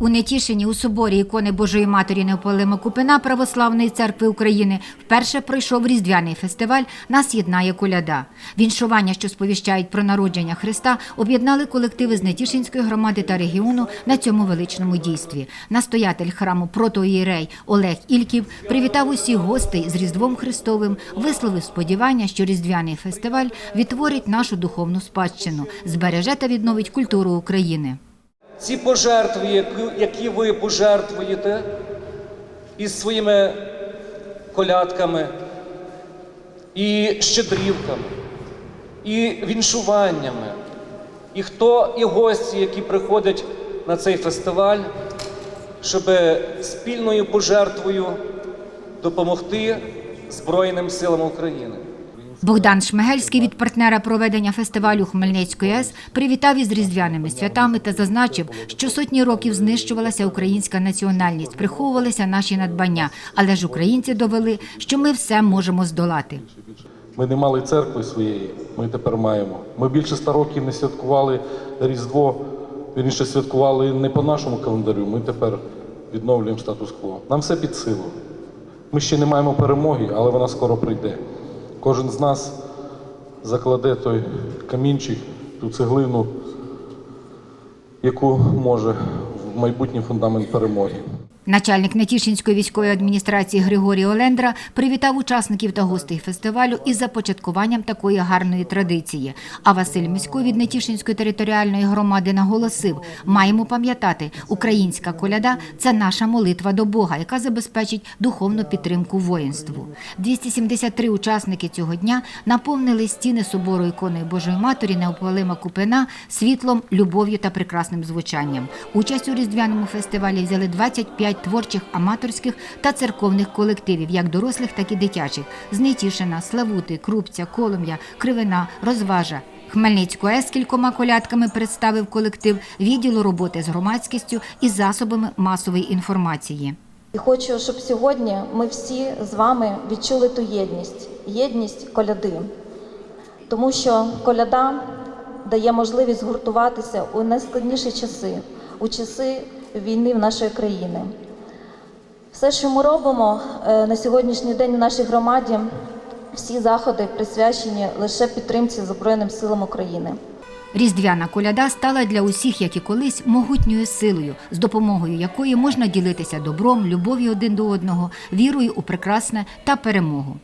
У Нетішині у соборі ікони Божої Матері Неополима Купина Православної церкви України вперше пройшов різдвяний фестиваль Нас єднає коляда. Віншування, що сповіщають про народження Христа, об'єднали колективи з Нетішинської громади та регіону на цьому величному дійстві. Настоятель храму протоієрей Олег Ільків привітав усіх гостей з Різдвом Христовим, висловив сподівання, що різдвяний фестиваль відтворить нашу духовну спадщину, збереже та відновить культуру України. Ці пожертви, які- ви пожертвуєте із своїми колядками, і щедрівками, і віншуваннями, і хто і гості, які приходять на цей фестиваль, щоб спільною пожертвою допомогти Збройним силам України. Богдан Шмигельський від партнера проведення фестивалю Хмельницької АЕС привітав із різдвяними святами та зазначив, що сотні років знищувалася українська національність, приховувалися наші надбання, але ж українці довели, що ми все можемо здолати. Ми не мали церкви своєї, ми тепер маємо. Ми більше ста років не святкували Різдво, вірніше святкували не по нашому календарю. Ми тепер відновлюємо статус-кво. Нам все під силу. Ми ще не маємо перемоги, але вона скоро прийде. Кожен з нас закладе той камінчик, ту цеглину, яку може в майбутній фундамент перемоги. Начальник Нетішинської військової адміністрації Григорій Олендра привітав учасників та гостей фестивалю із започаткуванням такої гарної традиції. А Василь Місько від Нетішинської територіальної громади наголосив: маємо пам'ятати, українська коляда це наша молитва до Бога, яка забезпечить духовну підтримку воїнству. 273 учасники цього дня наповнили стіни собору ікони Божої Матері Неопалима Купина світлом, любов'ю та прекрасним звучанням. Участь у різдвяному фестивалі взяли 25 творчих аматорських та церковних колективів, як дорослих, так і дитячих: з Нетішина, Славути, Крупця, Колом'я, Кривина, Розважа. Хмельницьку АЕС кількома колядками представив колектив відділу роботи з громадськістю і засобами масової інформації. І хочу, щоб сьогодні ми всі з вами відчули ту єдність, єдність коляди. Тому що коляда дає можливість згуртуватися у найскладніші часи, у часи війни в нашої країни. Все, що ми робимо е, на сьогоднішній день у нашій громаді, всі заходи присвячені лише підтримці Збройним силам України. Різдвяна коляда стала для усіх, як і колись, могутньою силою, з допомогою якої можна ділитися добром, любов'ю один до одного, вірою у прекрасне та перемогу.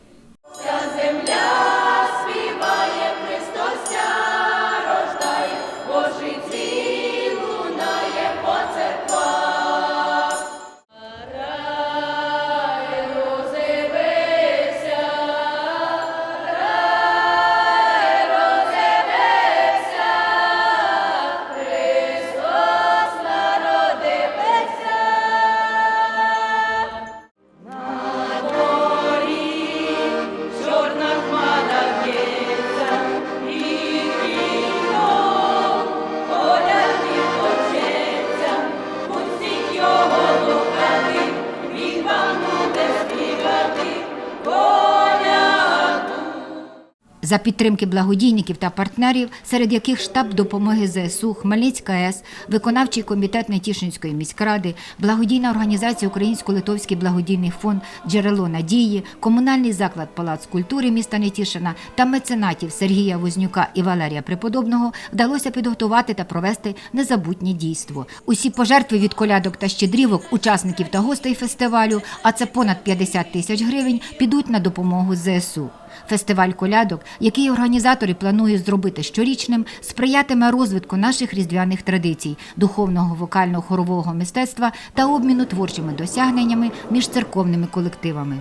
За підтримки благодійників та партнерів, серед яких штаб допомоги ЗСУ, Хмельницька АЕС, виконавчий комітет Нетішинської міськради, благодійна організація Українсько-Литовський благодійний фонд Джерело надії, комунальний заклад Палац культури міста Нетішина та меценатів Сергія Вознюка і Валерія Преподобного вдалося підготувати та провести незабутнє дійство. Усі пожертви від колядок та щедрівок, учасників та гостей фестивалю, а це понад 50 тисяч гривень, підуть на допомогу ЗСУ. Фестиваль колядок, який організатори планують зробити щорічним, сприятиме розвитку наших різдвяних традицій, духовного вокально-хорового мистецтва та обміну творчими досягненнями між церковними колективами.